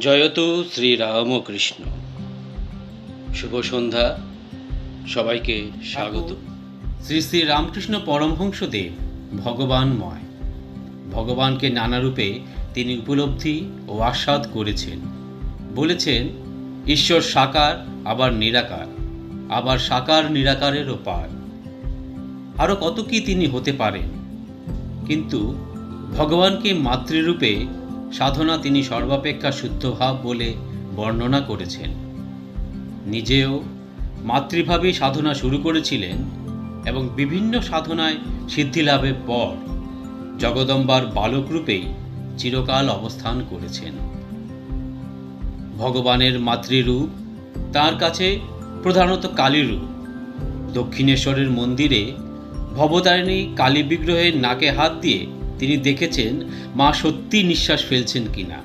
জয়তু শ্রীরামকৃষ্ণ। শুভ সন্ধ্যা। সবাইকে স্বাগত। শ্রী শ্রী রামকৃষ্ণ পরমহংসদেব ভগবানময় ভগবানকে নানা রূপে তিনি উপলব্ধি ও আস্বাদ করেছেন। বলেছেন, ঈশ্বর সাকার, আবার নিরাকার, আবার সাকার নিরাকারেরও পার। আরও কত কি তিনি হতে পারেন? কিন্তু ভগবানকে মাতৃরূপে সাধনা তিনি সর্বাপেক্ষা শুদ্ধভাব বলে বর্ণনা করেছেন। নিজেও মাতৃভাবেই সাধনা শুরু করেছিলেন এবং বিভিন্ন সাধনায় সিদ্ধিলাভের পর জগদম্বার বালকরূপেই চিরকাল অবস্থান করেছেন। ভগবানের মাতৃরূপ, তার কাছে প্রধানত কালীরূপ। দক্ষিণেশ্বরের মন্দিরে ভবতারিণী কালী বিগ্রহের নাকে হাত দিয়ে তিনি দেখেছেন মা সত্যি নিঃশ্বাস ফেলছেন কিনা।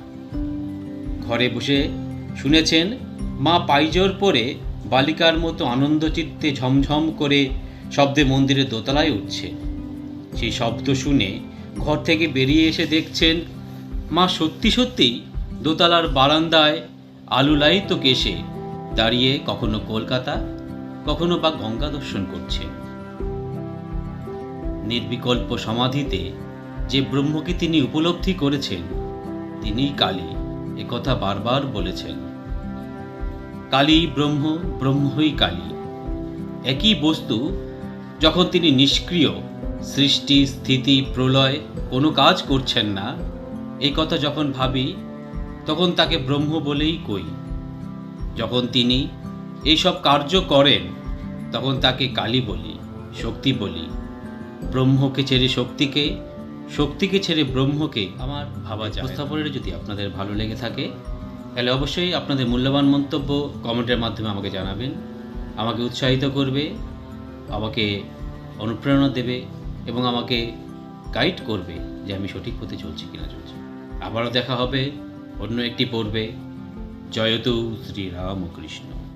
ঘরে বসে শুনেছেন মা পাইজর পরে বালিকার মতো আনন্দচিত্তে ঝমঝম করে শব্দে মন্দিরের দোতলায় উঠছে। সেই শব্দ শুনে ঘর থেকে বেরিয়ে এসে দেখছেন মা সত্যি সত্যি দোতলার বারান্দায় আলুলায়িত কেশে দাঁড়িয়ে কখনো কলকাতা, কখনো বা গঙ্গা দর্শন করছেন। নির্বিকল্প সমাধিতে যে ব্রহ্মকে তিনি উপলব্ধি করেছেন, তিনিই কালী, একথা বারবার বলেছেন। কালী ব্রহ্ম, ব্রহ্মই কালী। একই বস্তু, যখন তিনি নিষ্ক্রিয়, সৃষ্টি, স্থিতি, প্রলয়, কোনো কাজ করছেন না এই কথা যখন ভাবি, তখন তাকে ব্রহ্ম বলেই কই। যখন তিনি এইসব কার্য করেন, তখন তাকে কালী বলি, শক্তি বলি। ব্রহ্মকে ছেড়ে শক্তিকে শক্তিকে ছেড়ে ব্রহ্মকে আমার ভাবা যায়। উপস্থাপনের যদি আপনাদের ভালো লেগে থাকে, তাহলে অবশ্যই আপনাদের মূল্যবান মন্তব্য কমেন্টের মাধ্যমে আমাকে জানাবেন। আমাকে উৎসাহিত করবে, আমাকে অনুপ্রেরণা দেবে এবং আমাকে গাইড করবে যে আমি সঠিক পথে চলছি কিনা চলছি। আবারও দেখা হবে অন্য একটি পর্বে। জয়তু শ্রীরামকৃষ্ণ।